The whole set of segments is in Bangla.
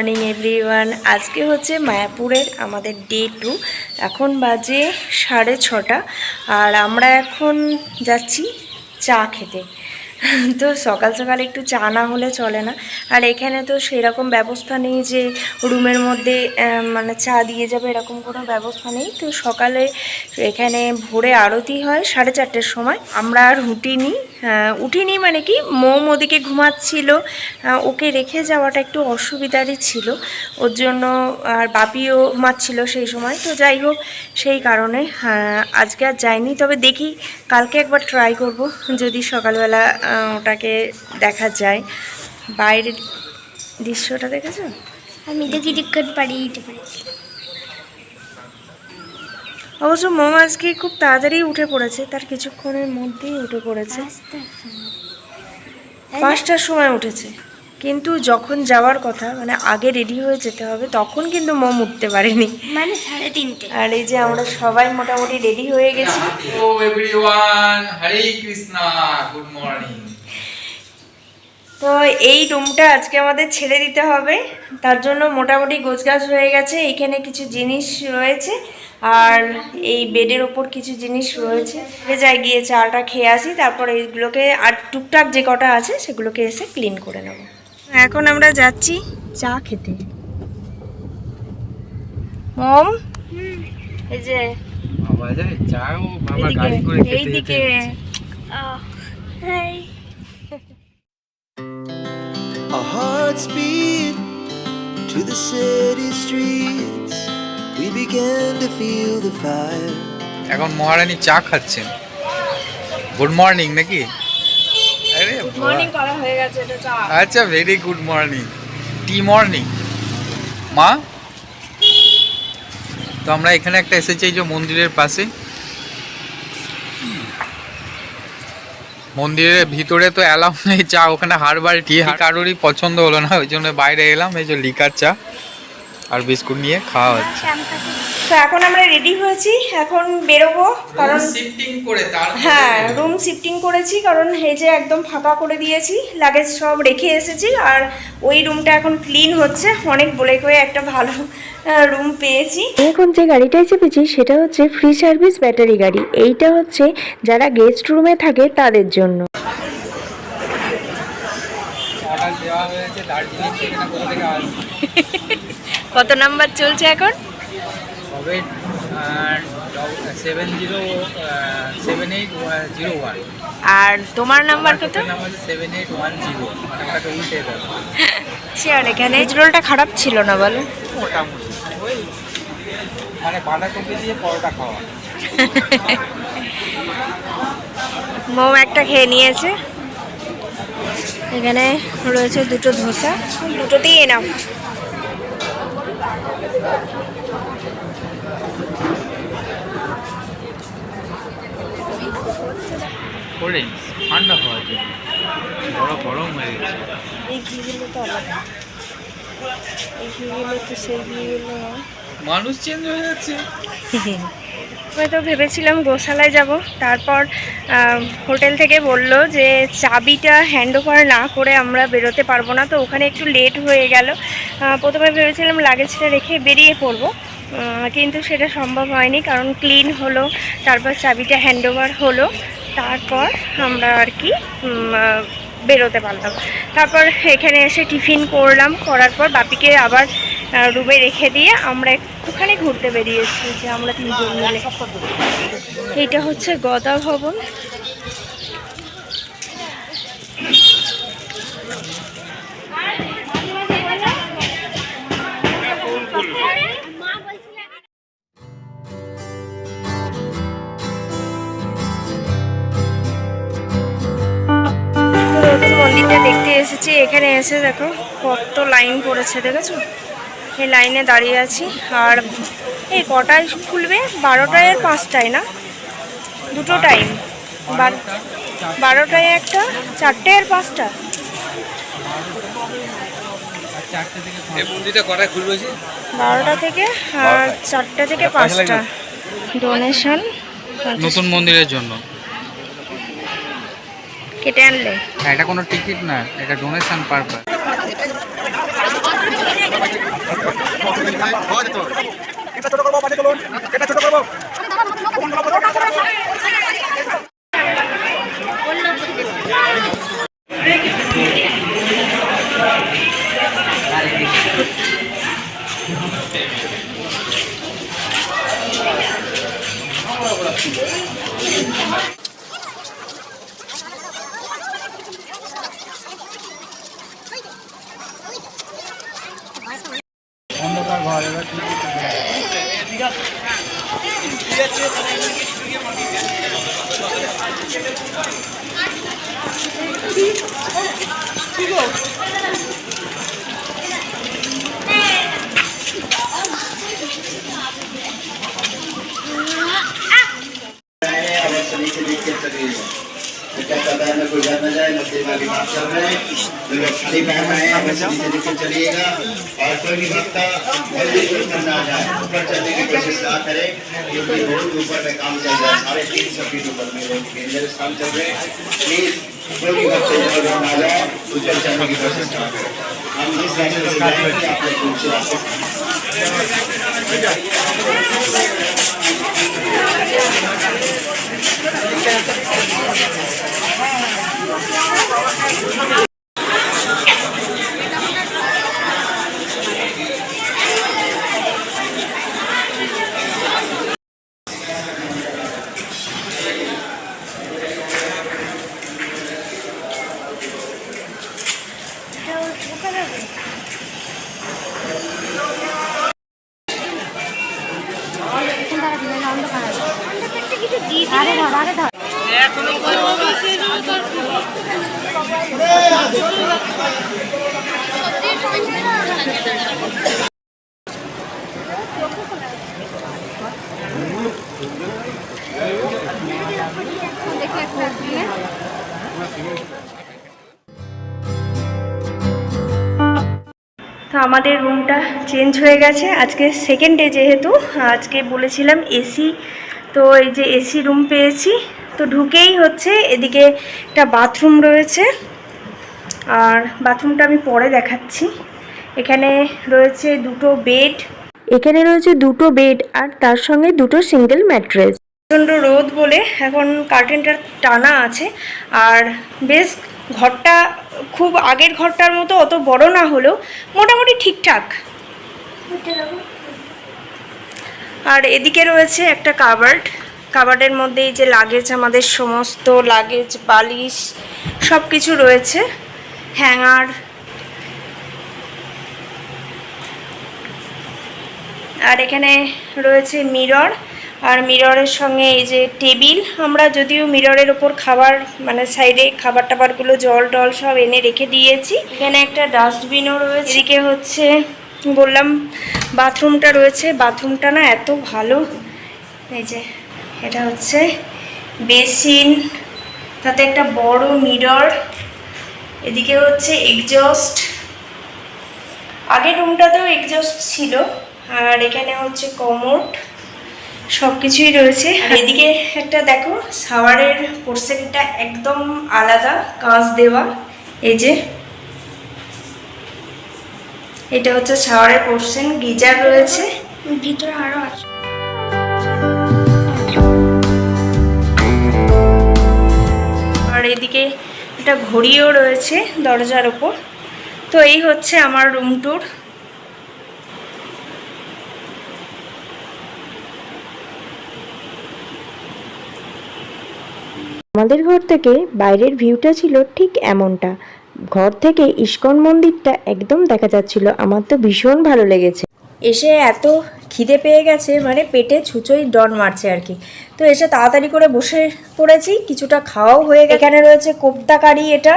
মর্নিং এভরিওয়ান আজকে হচ্ছে মায়াপুরের আমাদের ডে টু এখন বাজে সাড়ে ছটা আর আমরা এখন যাচ্ছি চা খেতে। তো সকাল সকাল একটু চা না হলে চলে না। আর এখানে তো সেরকম ব্যবস্থা নেই যে রুমের মধ্যে মানে চা দিয়ে যাবে এরকম কোনো ব্যবস্থা নেই। তো সকালে এখানে ভোরে আরতি হয় সাড়ে চারটের সময়। আমরা উঠিনি আহ, উঠিনি মানে কি মোম ওদিকে ঘুমাচ্ছিল। ওকে রেখে যাওয়াটা একটু অসুবিধারই ছিল। ওর জন্য আর বাপিও ঘুমাচ্ছিল সেই সময়। তো যাই হোক সেই কারণে আহ, আজকে আর যাইনি। তবে দেখি কালকে একবার ট্রাই করব যদি সকালবেলা ওটাকে দেখা যায়। বাইরের দৃশ্যটা দেখেছ? আমি তো কিছুক্ষণ পাড়িয়ে দিতে পেরেছি অবশ্য মোম আজকে খুব তাড়াতাড়ি উঠে পড়েছে তার কিছুক্ষণের মধ্যেই উঠে পড়েছে। পাঁচটার সময়। উঠেছে। কিন্তু যখন যাওয়ার কথা মানে আগে রেডি হয়ে যেতে হবে তখন কিন্তু মোম উঠতে পারেনি। মানে সাড়ে তিনটে। আর এই যে আমরা সবাই মোটামুটি রেডি হয়ে গেছি। Hello everyone Hare Krishna good morning তো এই রুমটা আজকে আমাদের ছেড়ে দিতে হবে। তার জন্য মোটামুটি গোছগাছ হয়ে গেছে এইখানে কিছু জিনিস রয়েছে। আর এই বেডের ওপর কিছু জিনিস রয়েছে। যাই গিয়ে চাটা খেয়ে আসি তারপর এইগুলোকে আর টুকটাক যে কটা আছে সেগুলোকে এসে ক্লিন করে নেব। এখন আমরা যাচ্ছি চা খেতে। মম? এই যে এইদিকে গাড়ি করে খেতে এইদিকে। Hi Our hearts beat to the city streets. এখন মহারানী চা খাচ্ছেন। গুড মর্নিং নাকি? আরে হয়ে। আচ্ছা ভেরি গুড মর্নিং টি মর্নিং মা? তো আমরা এখানে একটা এসেছি এই যে মন্দিরের পাশে। মন্দিরের ভিতরে তো অ্যালাউ নেই চা ওখানে হারবার টি কারোরই পছন্দ হলো না ওই জন্য বাইরে এলাম এই যে লিকার চা। আর বিস্কুট নিয়ে খাওয়া হচ্ছে। তো এখন আমরা রেডি হয়েছি এখন বেরোবো কারণ শিফটিং করে তার হ্যাঁ রুম শিফটিং করেছি কারণ এই যে একদম ফাঁকা করে দিয়েছি লাগেজ সব রেখে এসেছি আর ওই রুমটা এখন ক্লিন হচ্ছে অনেক বলে কয়ে একটা ভালো রুম পেয়েছি। এখন যে গাড়িটায় চেপেছি সেটা হচ্ছে ফ্রি সার্ভিস ব্যাটারি গাড়ি। এইটা হচ্ছে যারা গেস্ট রুমে থাকে তাদের জন্য। দেওয়া হয়েছে দার্জিলিং থেকে না কোথা থেকে আসছে কত নাম্বার চলছে এখন? Seven zero seven eight zero one আর তোমার নাম্বার কত? সেভেন এইট ওয়ান জিরো দেবো। শিওর এখানে রোলটা খারাপ ছিল না বলো। মোটামুটি। মানে বাঁধাকপি দিয়ে পরোটা খাওয়া। মোম একটা খেয়ে নিয়েছে। এখানে রয়েছে দুটো ধোসা। দুটোতেই এনাম কোল্ড ড্রিঙ্কস ঠান্ডা খাওয়ার জন্য বড় গরম হয়ে গেছে। এই ঘিগুলো তো আলাদা। এই ঘিগুলো তো সেই ঘিগুলো মানুষ চেঞ্জ হয়ে যাচ্ছে। তো ভেবেছিলাম গোশালায় যাব। তারপর হোটেল থেকে বলল যে চাবিটা হ্যান্ড ওভার না করে আমরা বেরোতে পারব না। তো ওখানে একটু লেট হয়ে গেল। প্রথমে ভেবেছিলাম লাগেজটা রেখে বেরিয়ে পড়ব কিন্তু সেটা সম্ভব হয়নি, কারণ ক্লিন হলো, তারপর চাবিটা হ্যান্ড ওভার হলো, তারপর আমরা আর কি বেরোতে পারলাম। তারপর এখানে এসে টিফিন করলাম, করার পর বাপিকে আবার রুমে রেখে দিয়ে আমরা একটুখানি ঘুরতে বেরিয়েছি, যে আমরা তিনজন মিলে। এইটা হচ্ছে গদা ভবন। এসে দেখো কত লাইন পড়েছে দেখেছ? এই লাইনে দাঁড়িয়ে আছি আর এই কটায় খুলবে? বারোটায় আর পাঁচটায় না? দুটো টাইম বারোটায় একটা চারটে আর পাঁচটা? বারোটা থেকে আর চারটে থেকে পাঁচটা। ডোনেশন নতুন মন্দিরের জন্য। কেটে আনলে। হ্যাঁ, এটা কোনো টিকিট না এটা ডোনেশন পারপাস এটা ছোট করব এটা ছোট করব? কি গো तो पता है ना कोई घर न जाए मस्जिद वाली बात चल रहे हैं खाली पहना है अवश्य नीचे देख चलिएगा और कोई भी भक्ता जल्दी कोई करना आ जाए ऊपर चलने की कोशिश ना करे क्योंकि बहुत ऊपर में काम चल रहा है साढ़े तीन सौ फीट ऊपर में लोग डेंजर काम चल रहे हैं प्लीज़ कोई भी भक्त इधर उधर जाए ऊपर चलने की कोशिश ना करें हम जिस रास्ते से जाएँगे आप लोग दूसरे रास्ते से কিছু দিয়ে আরে ধর আরে ধর তো আমাদের রুমটা চেঞ্জ হয়ে গেছে। আজকে সেকেন্ড ডে যেহেতু, আজকে বলেছিলাম এসি তো এই যে এসি রুম পেয়েছি। তো ঢুকেই হচ্ছে এদিকে একটা বাথরুম রয়েছে। আর বাথরুমটা আমি পরে দেখাচ্ছি। এখানে রয়েছে দুটো বেড এখানে রয়েছে দুটো বেড আর তার সঙ্গে দুটো সিঙ্গেল ম্যাট্রেস প্রচণ্ড রোদ বলে এখন কার্টেনটা টানা আছে। আর বেশ ঘরটা খুব আগের ঘরটার মতো অত বড় না হলেও মোটামুটি ঠিকঠাক। আর এদিকে রয়েছে একটা কাবার্ড। কাবার্ডের মধ্যে এই যে লাগেজ, আমাদের সমস্ত লাগেজ, বালিশ সব কিছু রয়েছে। হ্যাঙ্গার। আর এখানে রয়েছে মিরর। আর মিররের সঙ্গে এই যে টেবিল আমরা যদিও মিররের ওপর খাবার মানে সাইডে খাবার টাবারগুলো জল টল সব এনে রেখে দিয়েছি। এখানে একটা ডাস্টবিনও রয়েছে। এদিকে হচ্ছে বললাম বাথরুমটা রয়েছে। বাথরুমটা না এত ভালো। এই যে এটা হচ্ছে বেসিন তাতে একটা বড় মিরর এদিকে হচ্ছে এক্সজস্ট আগের রুমটাতেও এক্সজস্ট ছিল আর এখানে হচ্ছে কমোড সব কিছুই রয়েছে এদিকে একটা দেখো শাওয়ারের পোর্শনটা একদম আলাদা কাঁচ দেওয়া। এই যে। এটা হচ্ছে শাওয়ারের পোর্শন গিজার রয়েছে। ভিতরে আরও আছে। আর এদিকে একটা ঘড়িও রয়েছে দরজার ওপর। তো এই হচ্ছে আমার রুম ট্যুর আমাদের ঘর থেকে বাইরের ভিউটা ছিল ঠিক এমনটা। ঘর থেকে ইস্কন মন্দিরটা একদম দেখা যাচ্ছিল। আমার তো ভীষণ ভালো লেগেছে। এসে এত খিদে পেয়ে গেছে মানে পেটে ছুঁচোই ডন মারছে আর কি। তো এসে তাড়াতাড়ি করে বসে পড়েছি, কিছুটা খাওয়াও হয়ে গেছে। এখানে রয়েছে কোপ্তা কারি এটা।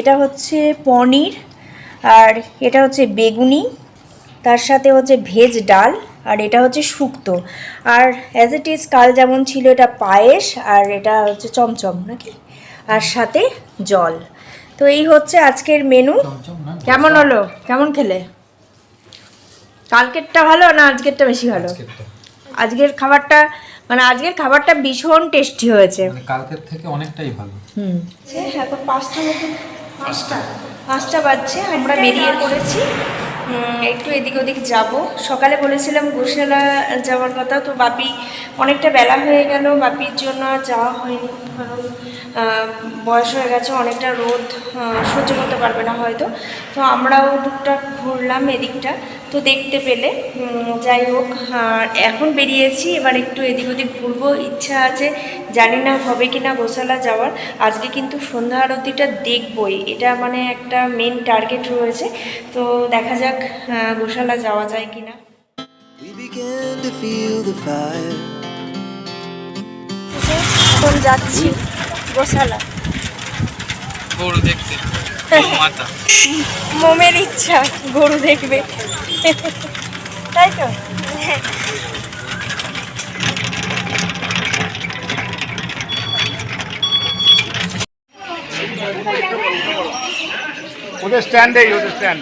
এটা হচ্ছে পনির, আর এটা হচ্ছে বেগুনি। তার সাথে হচ্ছে ভেজ ডাল। আর এটা হচ্ছে শুক্তো। আর অ্যাজ ইট ইজ কাল যেমন ছিল এটা পায়েস আর এটা হচ্ছে চমচম নাকি? আর সাথে জল। তো এই হচ্ছে আজকের মেনু কেমন হলো? কেমন খেলে? কালকেরটা ভালো না আজকেরটা বেশি ভালো? আজকের খাবারটা মানে আজকের খাবারটা ভীষণ টেস্টি হয়েছে। মানে কালকের থেকে অনেকটাই ভালো। হুম। এখন পাঁচটা মতো পাঁচটা। পাঁচটা বাজছে আমরা বেরিয়ে পড়েছি। একটু এদিক ওদিক যাব। সকালে বলেছিলাম গোশালা যাওয়ার কথা, তো বাপি অনেকটা বেলা হয়ে গেল। বাপির জন্য যাওয়া হয়নি। কারণ বয়স হয়ে গেছে, অনেকটা রোদ সহ্য করতে পারবে না হয়তো। তো আমরাও টুকটাক ঘুরলাম এদিকটা। তো দেখতে পেলে। যাই হোক আর এখন বেরিয়েছি। এবার একটু এদিক ওদিক ঘুরবো। ইচ্ছা আছে জানি না হবে কি না গোশালা যাওয়ার। আজকে কিন্তু সন্ধ্যা আরতিটা দেখবই। এটা মানে একটা মেন টার্গেট রয়েছে। তো দেখা যাক আহ, গোশালা যাওয়া যায় কি না. এখন যাচ্ছি গোশালা। গরু দেখতে। মোমের ইচ্ছা গরু দেখবে। তাই তো? ওদের স্ট্যান্ডেই ওদের স্ট্যান্ড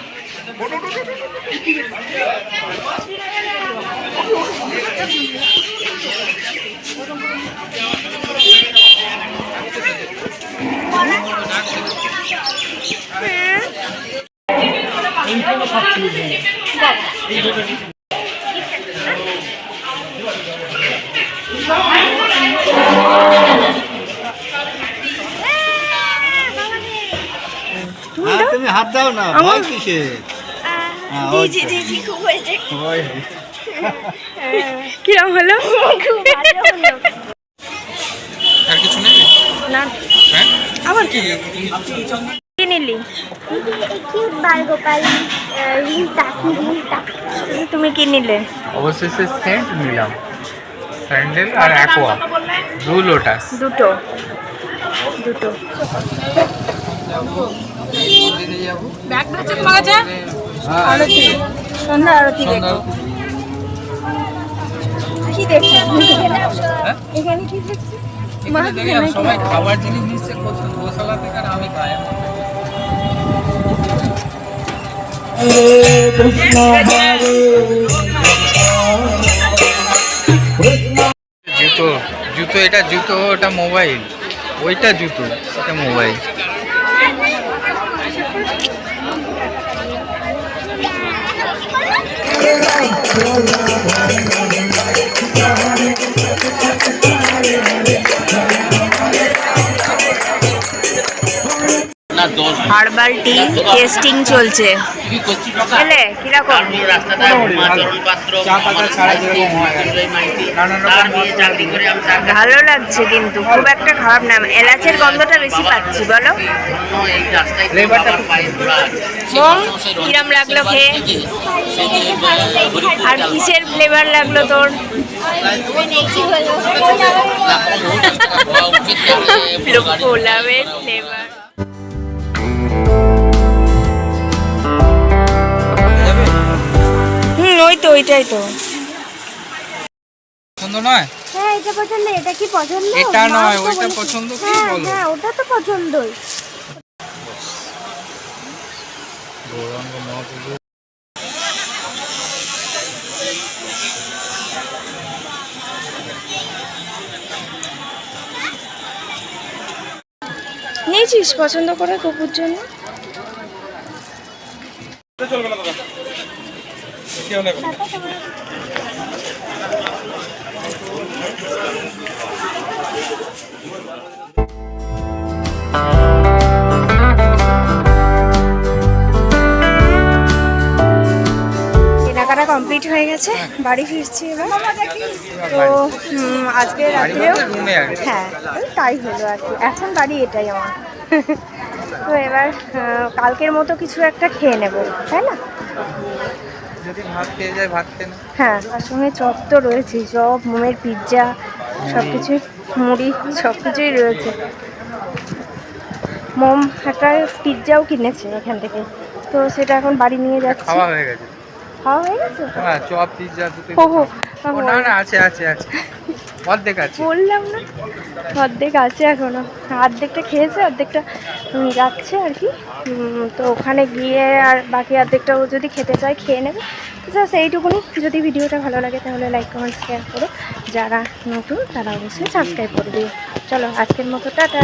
হ্যাঁ তুমি হাত দাও না ভয় কিসে হ্যাঁ। কিরম হলো? আর কিছু নেই? না। হ্যাঁ? আবার কি কি নিলি? তুমি কি নিলে? অবশেষে সেন্ট নিলাম। স্যান্ডেল আর অ্যাকোয়া। Blue lotus. দুটো। দুটো। সন্ধ্যা আরতি দেখো। কি দেখছ? এখানে কি দেখছ? সবাই খাবার জিনিস নিচ্ছে গোশালা থেকে আর আমি খাই। জুতো জুতো এটা জুতো ওটা মোবাইল। ওইটা জুতো এটা মোবাইল। হার্বাল টি টেস্টিং চলছে। এলে কীরকম? ভালো লাগছে কিন্তু খুব একটা খারাপ না। এলাচের গন্ধটা বেশি পাচ্ছি বলো। কিরম লাগল খেয়ে? আর কিসের ফ্লেভার লাগল তোর? ফ্লেভার ওইটাই তো। পছন্দ নয়? হ্যাঁ এটা পছন্দ এটা কি পছন্দ? এটা নয়, ওইটা পছন্দ কি হ্যাঁ বলো? হ্যাঁ ওটা তো পছন্দই। গৌরাঙ্গ মহাপুজো নিয়েছিস পছন্দ করে কুকুর জন্য? কেনাকাটা কমপ্লিট হয়ে গেছে বাড়ি ফিরছি এবার। তো আজকে রাত্রেও কি। হ্যাঁ তাই হলো আর কি। এখন বাড়ি এটাই আমার। তো এবার কালকের মতো কিছু একটা খেয়ে নেব তাই না? যদি ভাত খেয়ে যায় ভাত খেয়ে না হ্যাঁ তার সঙ্গে চপ তো রয়েছে চপ মোমের পিৎজা সব কিছুই মুড়ি সব কিছুই রয়েছে। মোম একটা পিৎজাও কিনেছে এখান থেকে তো সেটা এখন বাড়ি নিয়ে যাচ্ছি। খাওয়া হয়ে গেছে? খাওয়া হয়ে গেছে? হ্যাঁ চপ পিৎজা দুটো ও হো, ও না না আছে আছে আছে। অর্ধেক আছে। বললাম না অর্ধেক আছে এখনও। অর্ধেকটা খেয়েছে অর্ধেকটা যাচ্ছে আর কি। তো ওখানে গিয়ে আর বাকি অর্ধেকটা ও যদি খেতে চায় খেয়ে নেবে। তো জাস্ট এইটুকুনি। যদি ভিডিওটা ভালো লাগে তাহলে লাইক কমেন্ট শেয়ার করো। যারা নতুন তারা অবশ্যই সাবস্ক্রাইব করে দিও। চলো আজকের মতো টাটা।